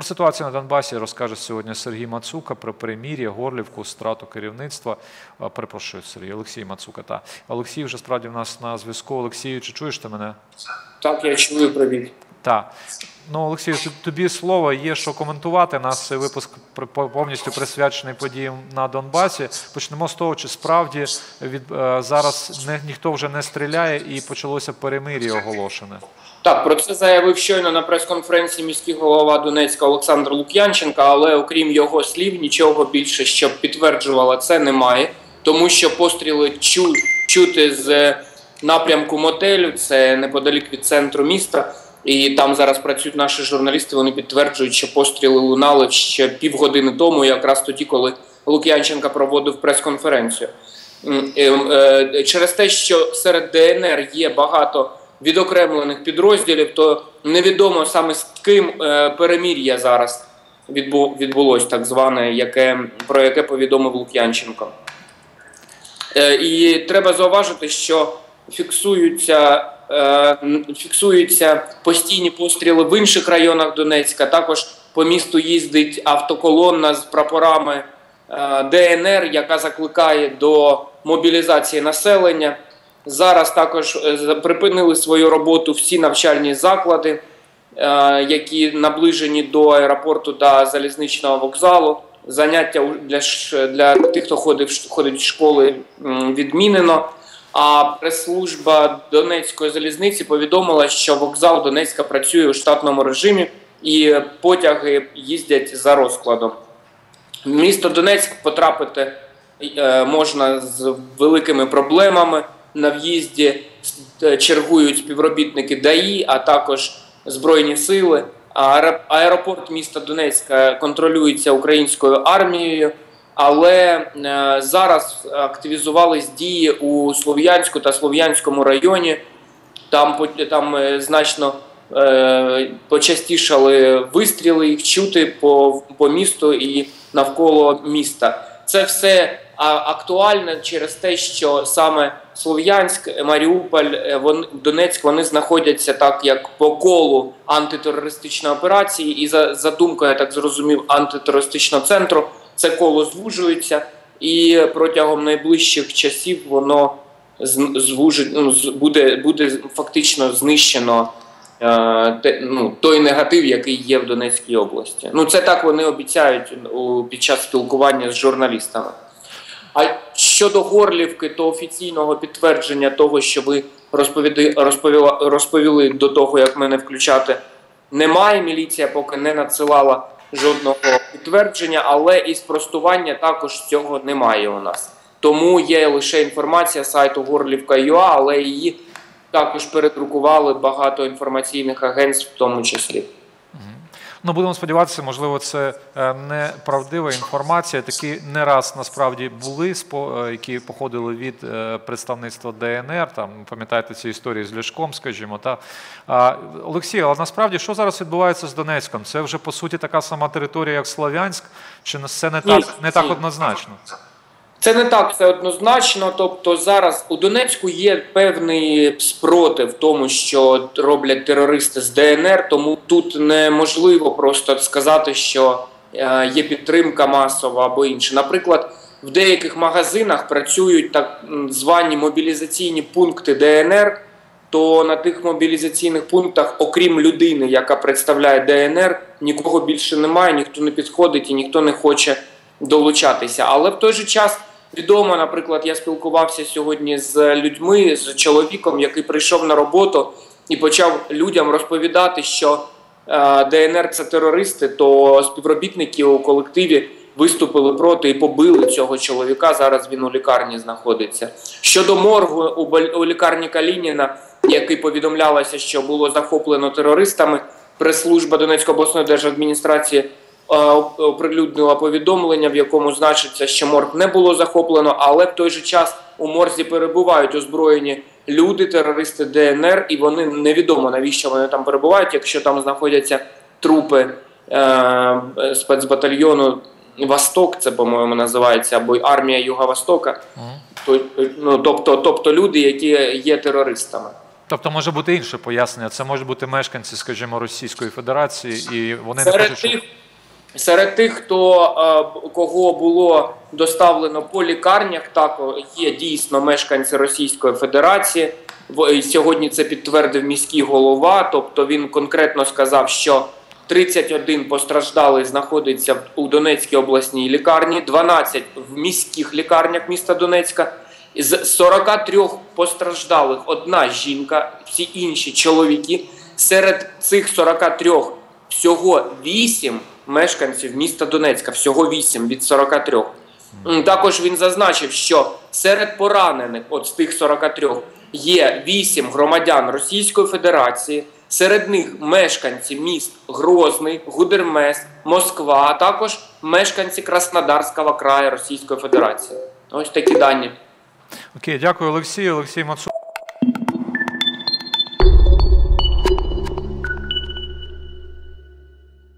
Про ситуацію на Донбасі розкаже сьогодні Сергій Мацука про перемір'я, Горлівку, страту керівництва. Перепрошую, Сергій Олексій Мацука. Та Олексій вже справді в нас на зв'язку. Олексію, чи чуєш ти мене? Так, я чую привіт. Так. Ну, Олексію, тобі слово є, що коментувати. Нас цей випуск повністю присвячений подіям на Донбасі. Почнемо з того, чи справді від зараз не ніхто вже не стріляє і почалося перемир'я оголошене. Так, про це заявив щойно на прес-конференції міський голова Донецька Олександр Лук'янченка, але окрім його слів, нічого більше, щоб підтверджувало це, немає, тому що постріли чу, чути з напрямку мотелю, це неподалік від центру міста. І там зараз працюють наші журналісти. Вони підтверджують, що постріли лунали ще півгодини тому, якраз тоді, коли Лук'янченка проводив прес-конференцію. Е, через те, що серед ДНР є багато відокремлених підрозділів, то невідомо саме з ким е, перемір'я зараз відбулось, так зване, яке про яке повідомив Лук'янченко. Е, і треба зауважити, що фіксуються. Е, фіксуються постійні постріли в інших районах Донецька. Також по місту їздить автоколонна з прапорами ДНР, яка закликає до мобілізації населення. Зараз також е, припинили свою роботу всі навчальні заклади, е, які наближені до аеропорту та залізничного вокзалу. Заняття для для тих, хто ходить ходить в школи, відмінено. А прес-служба Донецької залізниці повідомила, що вокзал Донецька працює у штатному режимі і потяги їздять за розкладом. В місто Донецьк потрапити е, можна з великими проблемами на в'їзді е, чергують співробітники ДАІ, а також Збройні сили. Аеропорт міста Донецька контролюється українською армією, але е, зараз активізувались дії у Слов'янську та Слов'янському районі. Там там е, значно е, почастішали вистріли їх чути по, по місту і навколо міста. Це все актуальне через те, що саме Слов'янськ, Маріуполь, вон, Донецьк вони знаходяться так, як по колу антитерористичної операції, і за за думкою, я так зрозумів, антитерористичного центру це коло звужується, і протягом найближчих часів воно звужить, ну, буде, буде фактично знищено. Е, ну, той негатив, який є в Донецькій області. Ну це так вони обіцяють під час спілкування з журналістами. А щодо Горлівки, то офіційного підтвердження того, що ви розповіли, розповіли до того, як мене включати, немає. Міліція поки не надсилала жодного підтвердження, але і спростування також цього немає у нас. Тому є лише інформація сайту Горлівка.ua, але її також передрукували багато інформаційних агентств, в тому числі. Ну, будемо сподіватися, можливо, це е, неправдива інформація. Такі не раз насправді були е, які походили від е, представництва ДНР. Там пам'ятаєте ці історії з Ляшком, скажімо. Та Олексій, але насправді що зараз відбувається з Донецьком? Це вже по суті така сама територія, як Слов'янськ, чи це не так не так однозначно? Це не так все однозначно. Тобто, зараз у Донецьку є певний спротив тому, що роблять терористи з ДНР, тому тут неможливо просто сказати, що е, є підтримка масова або інше. Наприклад, в деяких магазинах працюють так звані мобілізаційні пункти ДНР. То на тих мобілізаційних пунктах, окрім людини, яка представляє ДНР, нікого більше немає, ніхто не підходить і ніхто не хоче долучатися. Але в той же час Відомо, наприклад, я спілкувався сьогодні з людьми, з чоловіком, який прийшов на роботу і почав людям розповідати, що е, ДНР це терористи, то співробітники у колективі виступили проти і побили цього чоловіка. Зараз він у лікарні знаходиться. Щодо моргу у лікарні Калініна, який повідомлялося, що було захоплено терористами, прес-служба Донецької обласної держадміністрації оприлюднила повідомлення, в якому значиться, що морг не було захоплено, але в той же час у морзі перебувають озброєні люди, терористи ДНР, і вони невідомо навіщо вони там перебувають, якщо там знаходяться трупи е, спецбатальйону Восток, це по-моєму називається, або армія Юга Востока, то, ну, тобто, тобто люди, які є терористами. Тобто може бути інше пояснення. Це можуть бути мешканці, скажімо, Російської Федерації, і вони не Серед хочуть, тих, серед тих, хто е, кого було доставлено по лікарнях, так є дійсно мешканці Російської Федерації. Сьогодні це підтвердив міський голова. Тобто він конкретно сказав, що 31 постраждалих знаходиться у Донецькій обласній лікарні, 12 в міських лікарнях міста Донецька. З 43 постраждалих одна жінка, всі інші чоловіки. Серед цих 43 всього 8 мешканців міста Донецька, всього 8 від 43. Також він зазначив, що серед поранених, от з тих 43, є 8 громадян Російської Федерації, серед них мешканці міст Грозний, Гудермес, Москва, а також мешканці Краснодарського краю Російської Федерації. Ось такі дані. окей, дякую, Олексій. Олексій Мацу.